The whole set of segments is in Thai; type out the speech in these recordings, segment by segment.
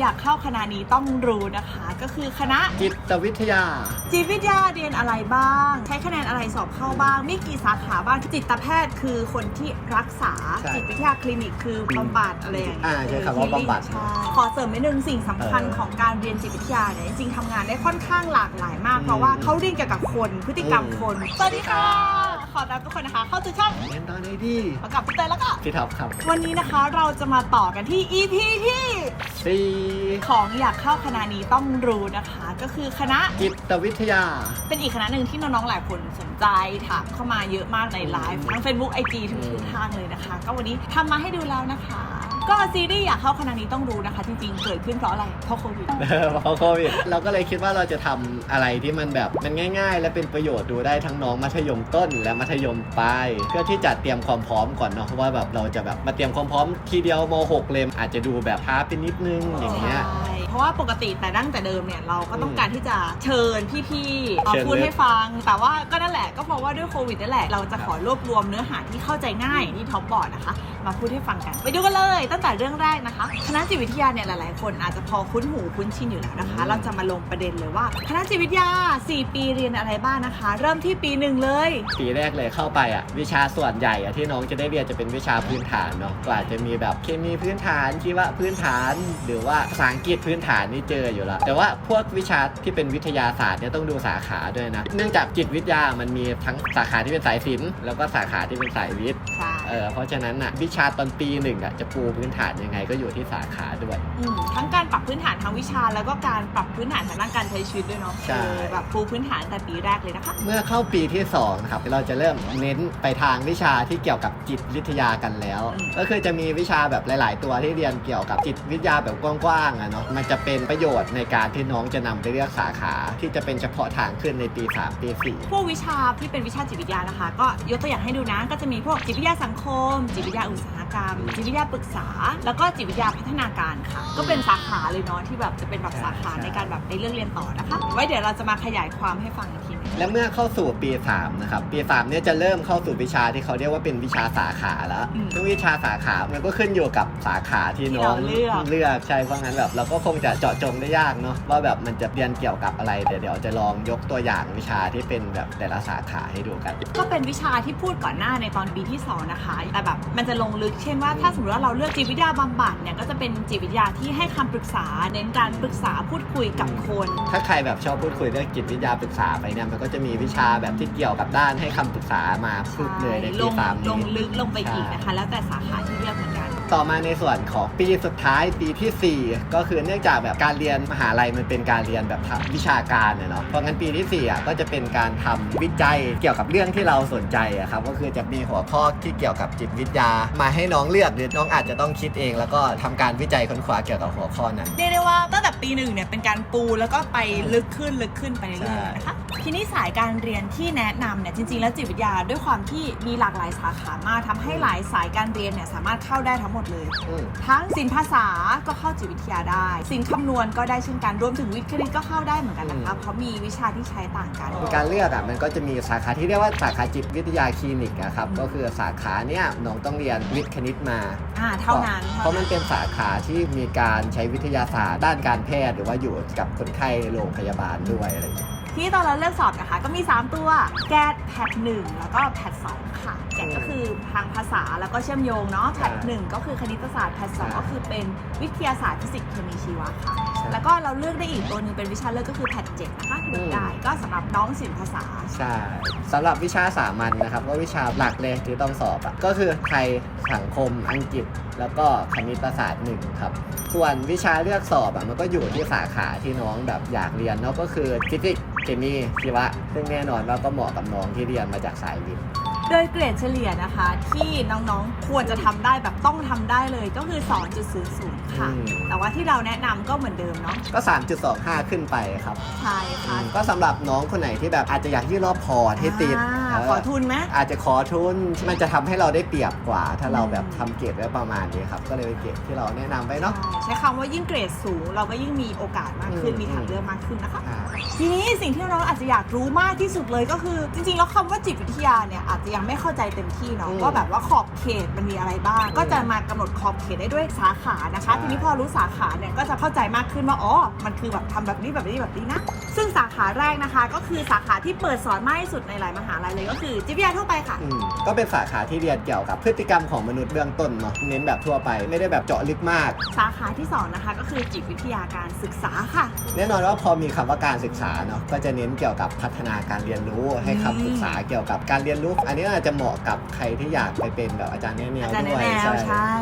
อยากเข้าคณะนี้ต้องรู้นะคะ ก็คือคณะจิตวิทยา จิตวิทยาเรียนอะไรบ้าง ใช้คะแนนอะไรสอบเข้าบ้าง มีกี่สาขาบ้างจิตแพทย์คือคนที่รักษาใช่จิตวิทยาคลินิกคือบำบัดอะไรอย่างเงี้ยอ่าใช้คำว่าบำบัด ใช่ขอเสริมนิดนึงสิ่งสำคัญเออของการเรียนจิตวิทยาเนี่ยจริงๆทำงานได้ค่อนข้างหลากหลายมากอืมเพราะว่าเขาเรียนเกี่ยวกับคนพฤติกรรมอืมคนสวัสดีค่ะ ขอต้อนรับทุกคนนะคะ เข้าสู่ช่องเรียนตอนไหนดีมากับพี่เตยแล้วก็ พี่ท็อปครับวันนี้นะคะเราจะมาต่อกันที่ EP ที่สี่ของอยากเข้าคณะนี้ต้องรู้นะคะ ก็คือคณะจิตวิทยา เป็นอีกคณะหนึ่งที่น้องๆหลายคนสนใจถามเข้ามาเยอะมากในไลฟ์ทั้ง Facebook IG ทุกอืมๆทางเลยนะคะ ก็วันนี้ทำมาให้ดูแล้วนะคะ ก็ซีรีส์อยากเข้าคณะนี้ต้องรู้นะคะ จริงๆ เกิดขึ้นเพราะอะไร เพราะโควิดเออเพราะโควิดเราก็เลยคิดว่าเราจะทำอะไรที่มันแบบมันง่าย ๆ และเป็นประโยชน์ดูได้ทั้งน้องมัธยมต้นและมัธยมปลายเพื่อที่จะเตรียมความพร้อมก่อนเนาะเพราะว่าแบบเราจะแบบมาเตรียมความพร้อมทีเดียวม .6 เลยอาจจะดูแบบช้าไปนิดนึงอย่างเงี้ย ใช่ เพราะว่าปกติแต่ดั้งแต่เดิมเนี่ยเราก็ต้องการที่จะเชิญพี่ๆมาเชิญพูดเลย ให้ฟัง แต่ว่าก็นั่นแหละก็เพราะว่าด้วยโควิดนั่นแหละเราจะขอรวบรวมเนื้อหาที่เข้าใจง่ายอย่างที่ท็อปบอกนะคะ มาพูดให้ฟังกัน ไปดูกันเลย ตั้งแต่เรื่องแรกนะคะ คณะจิตวิทยาเนี่ยหลาย ๆ คนอาจจะพอคุ้นหูคุ้นชินอยู่แล้วนะคะ เราจะมาลงประเด็นเลยว่า คณะจิตวิทยา 4 ปีเรียนอะไรบ้างนะคะ เริ่มที่ปีหนึ่งเลย ปีแรกเลยเข้าไปอะวิชาส่วนใหญ่อะที่น้องจะได้เรียนจะเป็นวิชาพื้นฐานเนาะก็อาจจะมีแบบเคมีพื้นฐานชีวะพื้นฐาน หรือว่าภาษาอังกฤษพื้นฐานนี่เจออยู่แล้วแต่ว่าพวกวิชาที่เป็นวิทยาศาสตร์เนี่ยต้องดูสาขาด้วยนะ เนื่องจากจิตวิทยามันมีทั้งสาขาที่เป็นสายศิลป์แล้วก็สาขาที่เป็นสายวิทย์ใช่เออเพราะฉะนั้นอะวิชาตอนปีหนึ่งอะจะปูพื้นฐานยังไงก็อยู่ที่สาขาด้วย อืมทั้งการปรับพื้นฐานทางวิชา แล้วก็การปรับพื้นฐานทางด้านการใช้ชีวิตด้วยเนาะใช่เออแบบปูพื้นฐานแต่ปีแรกเลยนะคะ เมื่อเข้าปีที่2นะครับเราจะเริ่มเน้นไปทางวิชาที่เกี่ยวกับจิตวิทยากันแล้วอืมก็คือจะมีวิชาแบบหลาย ๆ ตัวที่เรียนเกี่ยวกับจิตวิทยาแบบกว้างๆอะเนาะมันจะเป็นประโยชน์ในการที่น้องจะนำไปเลือกสาขาที่จะเป็นเฉพาะทางขึ้นในปี 3 ปี 4 พวกวิชาที่เป็นวิชาจิตวิทยานะคะ ก็ยกตัวอย่างให้ดูนะ ก็จะมีพวกจิตวิทยาสังคม จิตวิทยาอุตสาหกรรม จิตวิทยาปรึกษา แล้วก็จิตวิทยาพัฒนาการค่ะ ก็เป็นสาขาเลยเนาะที่แบบจะเป็นแบบสาขาใช่ในการแบบในเรื่องเรียนต่อนะคะ ไว้เดี๋ยวเราจะมาขยายความให้ฟังอีกทีหนึงและเมื่อเข้าสู่ปี3นะครับปี3เนี่ยจะเริ่มเข้าสู่วิชาที่เขาเรียกว่าเป็นวิชาสาขาแล้วอืมซึ่งวิชาสาขามันก็ขึ้นอยู่กับสาขาที่น้องที่เราเลือก เลือกใช่เพราะงั้นแบบเราก็คงจะเจาะจงได้ยากเนาะว่าแบบมันจะเรียนเกี่ยวกับอะไรเดี๋ยวเดี๋ยวจะลองยกตัวอย่างวิชาที่เป็นแบบแต่ละสาขาให้ดูกัน ก็เป็นวิชาที่พูดก่อนหน้าในตอนปีที่ 2 นะคะ แต่แบบมันจะลงลึกเช่นว่าถ้าสมมติว่าเราเลือกจิตวิทยาบำบัดเนี่ยก็จะเป็นจิตวิทยาที่ให้คำปรึกษา เน้นการปรึกษาพูดคุยกับคน ถ้าใครแบบชอบพูดคุยเรื่องจิตวิทยาปรึกษาไปเนี่ยมันก็จะมีวิชาแบบที่เกี่ยวกับด้านให้คำปรึกษามาพึบเลยในลปีงสามลนี้ งลึกลงไปอีกนะคะ แล้วแต่สาขาที่เลือกเหมือนกัน ต่อมาในส่วนของปีสุดท้ายปีทีสี่ 4 ก็คือเนื่องจากแบบการเรียนมหาลัยมันเป็นการเรียนแบบทางวิชาการเนี่ยเนาะเพราะงั้นปีที่4อะก็จะเป็นการทำวิจัยเกี่ยวกับเรื่องที่เราสนใจอะครับก็คือจะมีหัวข้อที่เกี่ยวกับจิตวิทยา มาให้น้องเลือกหรือน้องอาจจะต้องคิดเอง แล้วก็ทำการวิจัยค้นคว้าเกี่ยวกับหัวข้อนั้นเรียกได้ว่าตั้งแต่ปีหนึ่งเนี่ยเป็นการปูแล้วก็ไปลึกขึ้นลึกขึ้นไปเรื่อยๆนะคะทีนี้สายการเรียนที่แนะนำเนี่ยจริง ๆ แล้วจิตวิทยาด้วยความที่มีหลากหลายสาขามากทำให้หลายสายการเรียนเนี่ยสามารถเข้าได้ทั้งหมดเลย อืม ทั้งสินภาษาก็เข้าจิตวิทยาได้สินคำนวณก็ได้เช่นกันรวมถึงวิทย์คณิตก็เข้าได้เหมือนกันนะคะเพราะมีวิชาที่ใช้ต่างกันการเลือกอะมันก็จะมีสาขาที่เรียกว่าสาขาจิตวิทยาคลินิกนะครับก็คือสาขาเนี้ยน้องต้องเรียนวิทย์คณิตมา อ่าเท่านั้นเพราะมันเป็นสาขาที่มีการใช้วิทยาศาสตร์ด้านการแพทย์ หรือว่าอยู่กับคนไข้ในโรงพยาบาลด้วยอะไรอย่างเงี้ย ที่ตอนเราเลือกสอบนะคะ ก็มี 3 ตัวแกดแพทหนึ่งแล้วก็แพทสองค่ะ แกดก็คือทางภาษาแล้วก็เชื่อมโยงเนาะแพทหนึ่งก็คือคณิตศาสตร์แพทสองก็คือเป็นวิทยาศาสตร์ฟิสิกส์เคมีชีวะค่ะ แล้วก็เราเลือกได้อีกตัวหนึงเป็นวิชาเลือกก็คือแพทเจ็ดนะคะเลือกได้ก็สำหรับน้องศิลปภาษาใช่สำหรับวิชาสามัญนะครับก็วิชาหลักเลยที่ต้องสอบอะก็คือไทยสังคมอังกฤษ แล้วก็คณิตศาสตร์หนึ่งครับส่วนวิชาเลือกสอบอะมันก็อยู่ที่สาขาที่น้องแบบอยากเรียนเนาะก็คือฟิสิกส์เคมีชีวะ ซึ่งแน่นอนว่าก็เหมาะกับน้องที่เรียนมาจากสายวิทย์ โดยเกรดเฉลี่ยนะคะที่น้องๆควรจะทำได้แบบต้องทำได้เลยก็คือ 2.00 ค่ะ อืม แต่ว่าที่เราแนะนำก็เหมือนเดิมเนาะก็ 3.25 ขึ้นไปครับ ใช่ค่ะก็สำหรับน้องคนไหนที่แบบอาจจะอยากยื่นรอบพอร์ตให้ติดอ่าเออขอทุนไหม อาจจะขอทุนมันจะทำให้เราได้เปรียบกว่า ถ้าเราแบบทำเกรดไว้ประมาณนี้ครับ ก็เลยเป็นเกรดที่เราแนะนำไปเนาะ ใช้คำว่ายิ่งเกรดสูง เราก็ยิ่งมีโอกาสมากขึ้นอืม มีทางเลือกมากขึ้นนะคะ อ่า ทีนี้สิ่งที่เราอาจจะอยากรู้มากที่สุดเลยก็คือ จริงๆ แล้วคำว่าจิตวิทยาเนี่ยอาจจะยังยังไม่เข้าใจเต็มที่เนาะอืมว่าแบบว่าขอบเขตมันมีอะไรบ้าง ก็จะมากำหนดขอบเขตได้ด้วยสาขานะคะ ใช่ ทีนี้พอรู้สาขาเนี่ยก็จะเข้าใจมากขึ้นว่าอ๋อมันคือแบบทำแบบนี้แบบนี้แบบนี้นะ ซึ่งสาขาแรกนะคะ ก็คือสาขาที่เปิดสอนมากที่สุดในหลายมหาลัยเลยก็คือจิตวิทยาทั่วไปค่ะ อืมก็เป็นสาขาที่เรียนเกี่ยวกับพฤติกรรมของมนุษย์เบื้องต้นเนาะเน้นแบบทั่วไปไม่ได้แบบเจาะลึกมาก สาขาที่สองนะคะ ก็คือจิตวิทยาการศึกษาค่ะ แน่นอนว่าพอมีคำว่าการศึกษาเนาะก็จะเน้นเกี่ยวกับพัฒนาการเรียนรู้ให้คำปรึกษาเกี่ยวกับการเรียนรู้ อันนี้อาจจะเหมาะกับใครที่อยากไปเป็นแบบอาจารย์แนวอาจารย์ด้วยแนวใช่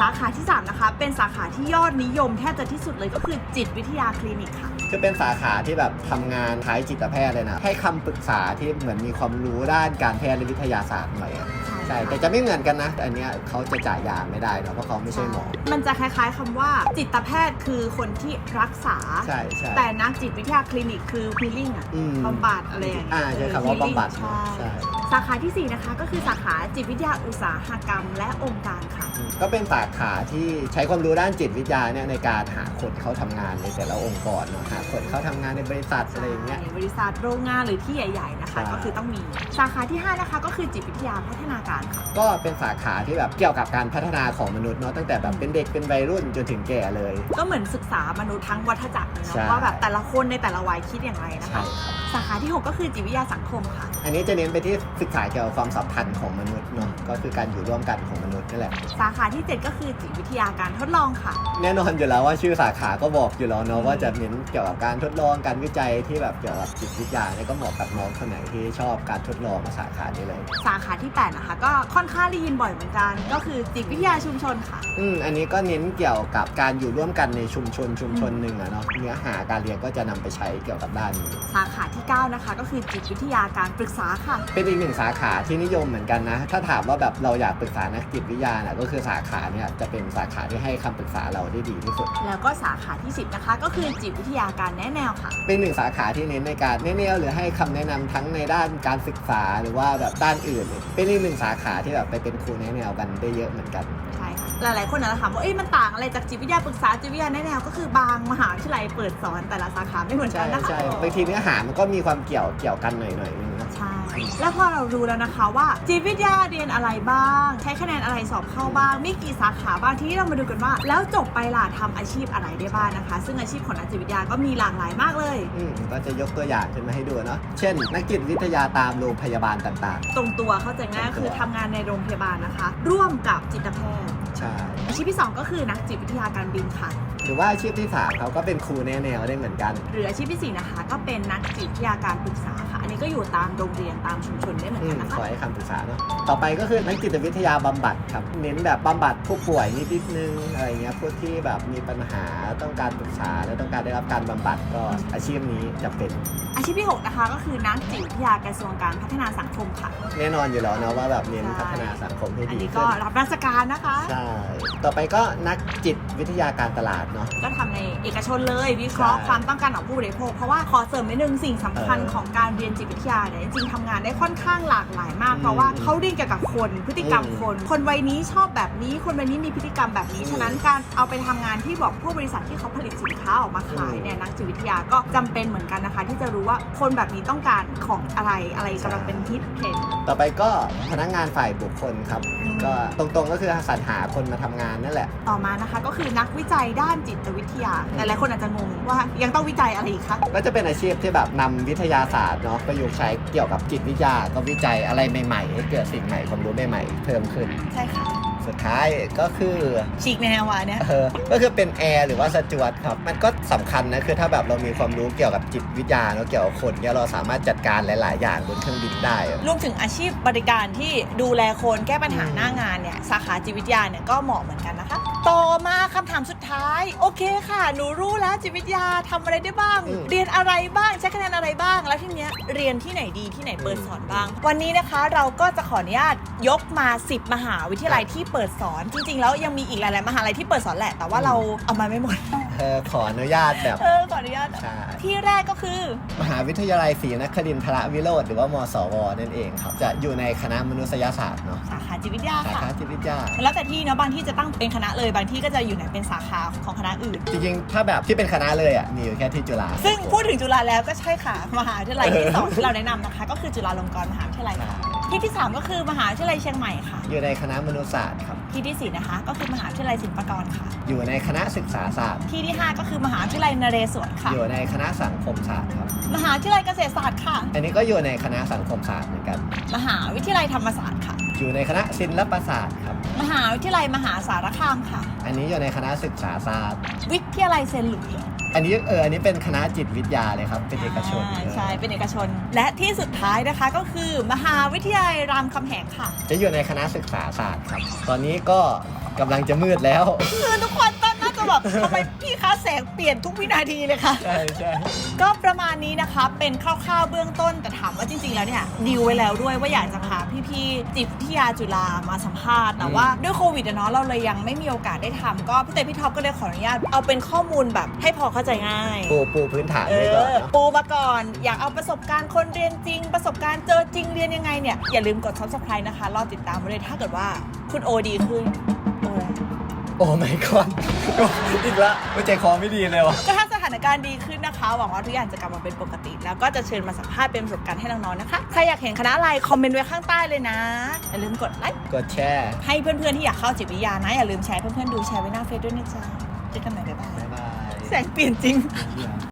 สาขาที่ 3 นะคะ เป็นสาขาที่ยอดนิยมแทบจะที่สุดเลยก็คือจิตวิทยาคลินิกค่ะ คือเป็นสาขาที่แบบทำงานคล้ายจิตแพทย์เลยนะ ให้คำปรึกษาที่เหมือนมีความรู้ด้านการแพทย์และวิทยาศาสตร์หน่อยอะ ใช่ แต่จะไม่เหมือนกันนะ แต่อันเนี้ยเขาจะจ่ายยาไม่ได้เนาะเพราะเขาไม่ใช่หมอ มันจะคล้ายๆคำว่าจิตแพทย์คือคนที่รักษา ใช่ใช่ แต่นักจิตวิทยาคลินิกคือ healing อะอืม บำบัดอะไรอย่างเงี้ยอ่าใช้คำว่า healing บำบัดใช่ใช่ สาขาทีสี่ 4 นะคะ ก็คือสาขาจิตวิทยาอุตสาหกรรม และองค์การค่ะ ก็เป็นสาขาที่ใช้ความรู้ด้านจิตวิทยาเนี่ยในการหาคนเข้าทำงานในแต่ละองค์กรเนาะหาคนเข้าทำงานในบริษัทอะไรอย่างเงี้ยใช่บริษัทโรงงานหรือที่ใหญ่ ๆ นะคะ ใช่ ก็คือต้องมี สาขาที่ 5 นะคะ ก็คือจิตวิทยาพัฒนาการค่ะ ก็เป็นสาขาที่แบบเกี่ยวกับการพัฒนาของมนุษย์เนาะตั้งแต่แบบเป็นเด็กเป็นวัยรุ่นจนถึงแก่เลย ก็เหมือนศึกษามนุษย์ทั้งวัฏจักรเลยใช่ เนาะว่าแบบแต่ละคนในแต่ละวัยคิดอย่างไรนะใช่คะ ครับ สาขาที่ 6 ก็คือจิตวิทยาสังคมค่ะ อันนี้จะเน้นไปที่ศึกษาเกี่ยวกับความสัมพันธ์ของมนุษย์เนาะก็คือการอยู่ร่วมกันของมนุษย์นั่นแหละ สาขาที่ 7 ก็คือจิตวิทยาการทดลองค่ะ แน่นอนอยู่แล้วว่าชื่อสาขาก็บอกอยู่แล้วเนาะว่าจะเน้นเกี่ยวกับการทดลองการวิจัยที่แบบเกี่ยวกับจิตวิทยาเนี่ยก็เหมาะกับน้องคนไหนที่ชอบการทดลองสาขานี้เลย สาขาที่8นะคะก็ค่อนข้างได้ยินบ่อยเหมือนกัน ก็คือจิตวิทยาชุมชนค่ะ อืมอันนี้ก็เน้นเกี่ยวกับการอยู่ร่วมกันในชุมชนชุมชนหนึ่งอะเนาะเนื้อหาการเรียนก็จะนำไปใช้เกี่ยวกับด้านนี้ สาขาที่ 9 นะคะ ก็คือจิตวิทยาการปรึกษาค่ะ เป็นอีกหนึ่งสาขาที่นิยมเหมือนกันนะ ถ้าถามว่าแบบเราอยากปรึกษานักจิตวิทยาน่ะก็คือสาขาเนี่ยจะเป็นสาขาที่ให้คำปรึกษาเราได้ดีที่สุด แล้วก็สาขาที่ 10 นะคะ ก็คือจิตวิทยาการแนะแนวค่ะ เป็นหนึ่งสาขาที่เน้นในการแนะแนวหรือให้คำแนะนำทั้งในด้านการศึกษาหรือว่าแบบด้านอื่น เป็นอีกหนึ่งสาขาที่แบบไปเป็นครูแนะแนวกันได้เยอะเหมือนกัน ใช่ค่ะหลายๆคนอาจจะถามว่าเอ้ยมันต่างอะไรจากจิตวิทยาปรึกษาจิตวิทยาแนะแนวก็คือบางมหาวิทยาลัยเปิดสอนแต่ละสาขาไม่เหมือนกัใช่นนะคะ ใช่บางทีเนื้อหามันก็มีความเกี่ยวเกี่ยวกันหน่อยหน่อยนึงนะ แล้วพอเรารู้แล้วนะคะว่าจิตวิทยาเรียนอะไรบ้าง ใช้คะแนนอะไรสอบเข้าบ้าง มีกี่สาขาบ้าง ทีนี้เรามาดูกันว่า แล้วจบไปล่ะทำอาชีพอะไรได้บ้างนะคะ ซึ่งอาชีพของนักจิตวิทยาก็มีหลากหลายมากเลย อืมก็จะยกตัวอย่างขึ้นมาให้ดูเนาะ เช่น นักจิตวิทยาตามโรงพยาบาลต่างตรงตัวเข้าใจง่ายตรงตัวคือทำงานในโรงพยาบาลนะคะ ร่วมกับจิตแพทย์ๆใช่ อาชีพที่ 2 ก็คือนักจิตวิทยาการบินค่ะหรือว่าอาชีพที่สามเขาก็เป็นครูแนะแนวได้เหมือนกัน หรืออาชีพที่4นะคะก็เป็นนักจิตวิทยาการปรึกษาค่ะอั นนี้ก็อยู่ตามโรงเรียนตามชุมชนได้เหมือนอืกัมนนะขคะอให้คำปรึกษาเนาะต่อไปก็คือนักจิตวิทยาบำบัดครับ เน้นแบบบำบัดผู้ป่วยนิดๆนึงอะไรเงี้ยผู้ที่แบบมีปัญหาต้องการปรึกษาและต้องการได้รับการบำบัดก็อาชีพนี้จะเป็น อาชีพที่ 6 นะคะ ก็คือนักจิตวิทยากระทรวงการพัฒนาสังคมค่ะ แน่นอนอยู่แล้วนะว่าแบบเน้นใช่ พัฒนาสังคมให้อันดีนี้ขึ้ก็นรับราชการนะคะ ใช่ ต่อไปก็นักจิตวิทยาการตลาดเนาะ ก็ทำในเอกชนเลยวิเคราะห์ใช่ความต้องการของผู้บริโภค เพราะว่าขอเสริมนิดนึงสิ่งสำคัญเออ ของการเรียนจิตวิทยาเนี่ยจริงๆทำงานได้ค่อนข้างหลากหลายมากอืมเพราะว่าเขาเรียนเกี่ยวกับคนพฤติกรรมอืมคน คนวัยนี้ชอบแบบนี้ คนวัยนี้มีพฤติกรรมแบบนี้อืมฉะนั้นการเอาไปทำงานที่บอกพวกบริษัทที่เขาผลิตสินค้าออกมาขายอืมเนี่ยนักจิตวิทยาก็จำเป็นเหมือนกันนะคะ ที่จะรู้ว่าคนแบบนี้ต้องการของอะไรอะไรกำลังเป็นฮิตเทรนด์ต่อไปก็พนักงานฝ่ายบุคคลครับอืม ก็ตรงๆก็คือสรรหาคนมาทำงานนั่นแหละ ต่อมานะคะก็คือนักวิจัยด้านจิตวิทยาหลายๆคนอาจจะงงว่ายังต้องวิจัยอะไรอีกคะก็จะเป็นอาชีพที่แบบนำวิทยาศาสตร์เนาะประยุกต์ใช้เกี่ยวกับจิตวิทยาก็วิจัยอะไรใหม่ๆให้เกิดสิ่งใหม่ความรู้ใหม่ๆเพิ่มขึ้นใช่ค่ะ สุดท้ายก็คือฉีกแนวอะเนี่ยเออก็คือเป็นแอร์หรือว่าสจวตครับ มันก็สำคัญนะคือถ้าแบบเรามีความรู้เกี่ยวกับจิตวิทยาเนาะเกี่ยวกับคนเนี่ยเราสามารถจัดการหลาย ๆ อย่างบนเครื่องบินได้อะรวมถึงอาชีพบริการที่ดูแลคนแก้ปัญหาอืมหน้างานเนี่ยสาขาจิตวิทยาเนี่ยก็เหมาะเหมือนกันนะคะ ต่อมาคำถามสุด ท้าย โอเคค่ะ หนูรู้แล้วจิตวิทยาทำอะไรได้บ้างเรียนอะไรบ้างใช้คะแนนอะไรบ้าง แล้วทีเนี้ยเรียนที่ไหนดีที่ไหนเปิดสอนบ้าง วันนี้นะคะเราก็จะขออนุญาตยกมา 10 มหาวิทยาลัยที่เปิดสอน จริงๆ แล้วยังมีอีกหลายๆมหาลัยที่เปิดสอนแหละ แต่ว่าเราเอามาไม่หมด เออขออนุญาตแบบ เออขออนุญาต ใช่ ที่แรกก็คือ มหาวิทยาลัยศรีนครินทรวิโรธหรือว่ามสวนั่นเองครับ จะอยู่ในคณะมนุษยศาสตร์เนาะสาขาจิตวิทยาสาค่ะ ขาจิตวิทยา แล้วแต่ที่เนาะบางที่จะตั้งเป็นคณะเลย บางที่ก็จะอยู่ในเป็นสาขาของคณะอื่น จริงๆ ถ้าแบบที่เป็นคณะเลยอะ มีอยู่แค่ที่จุฬาซึ่งพูดถึงจุฬาแล้วก็ใช่ค่ะ มหาวิทยาลัยที่สองที่เราแนะนำนะคะ ก็คือจุฬาลงกรณ์มหาวิทยาลัยค่ะ ที่ที่ 3 ก็คือมหาวิทยาลัยเชียงใหม่ค่ะ อยู่ในคณะมนุษยศาสตร์ครับ ที่ที่ 4 นะคะ ก็คือมหาวิทยาลัยศิลปากรค่ะ อยู่ในคณะศึกษาศาสตร์ ที่ที่ 5 ก็คือมหาวิทยาลัยนเรศวรค่ะ อยู่ในคณะสังคมศาสตร์ครับ มหาวิทยาลัยเกษตรศาสตร์ค่ะ อันนี้ก็อยู่ในคณะสังคมศาสตร์เหมือนกัน มหาวิทยาลัยธรรมศาสตร์ค่ะ อยู่ในคณะศิลปศาสตร์ครับ มหาวิทยาลัยมหาสารคามค่ะ อันนี้อยู่ในคณะศึกษาศาสตร์ วิทยาลัยเซนต์หลุยส์ อันนี้เอออันนี้เป็นคณะจิตวิทยาเลยครับ เป็นเอกชนอ่าใช่ เป็นเอกชน และที่สุดท้ายนะคะก็คือมหาวิทยาลัยรามคำแหงค่ะ จะอยู่ในคณะศึกษาศาสตร์ครับ ตอนนี้ก็กำลังจะมืดแล้ว คือทุกคนต้นน่าจะ แบบทำไมพี่คะแสงเปลี่ยนทุกวินาทีเลยค่ะ ใช่ใช่ก็ประมาณนี้นะคะเป็นคร่าวๆเบื้องต้นแต่ถามว่าจริงๆแล้วเนี่ยดีลไว้แล้วด้วยว่าอยากจะพาพี่ๆจิตวิทยาจุฬามาสัมภาษณ์แต่ว่าด้วยโควิดอะเนาะเราเลยยังไม่มีโอกาสได้ทำก็พี่เต้พี่ท็อปก็เลยขออนุญาตเอาเป็นข้อมูลแบบให้พอเข้าใจง่าย ปูปูพื้นฐานเอไว้ก่อนอเนาะปูมาก่อน อยากเอาประสบการณ์คนเรียนจริง ประสบการณ์เจอจริงเรียนยังไงเนี่ย อย่าลืมกด subscribe นะคะ รอติดตามไว้เลยถ้าเกิดว่าคุณโอดีขึ้นโอ้ย โอ้ไม่ก่อนอีกละไม่ใจคอไม่ดีเลยวะก็ถ้าสถานการณ์ดีขึ้นนะคะ หวังว่าทุกอย่างจะกลับมาเป็นปกติ แล้วก็จะเชิญมาสัมภาษณ์เป็นประสบการณ์ให้น้องๆนะคะ ใครอยากเห็นคณะอะไรคอมเมนต์ไว้ข้างใต้เลยนะ อย่าลืมกดไลค์กดแชร์ ให้เพื่อนๆที่อยากเข้าจิตวิทยานะ อย่าลืมแชร์ให้เพื่อนๆดูแชร์ไว้หน้าเฟซด้วยนะจ๊ะเจอกันใหม่บ๊ายบายบ๊ายบายแสงเปลี่ยนจริง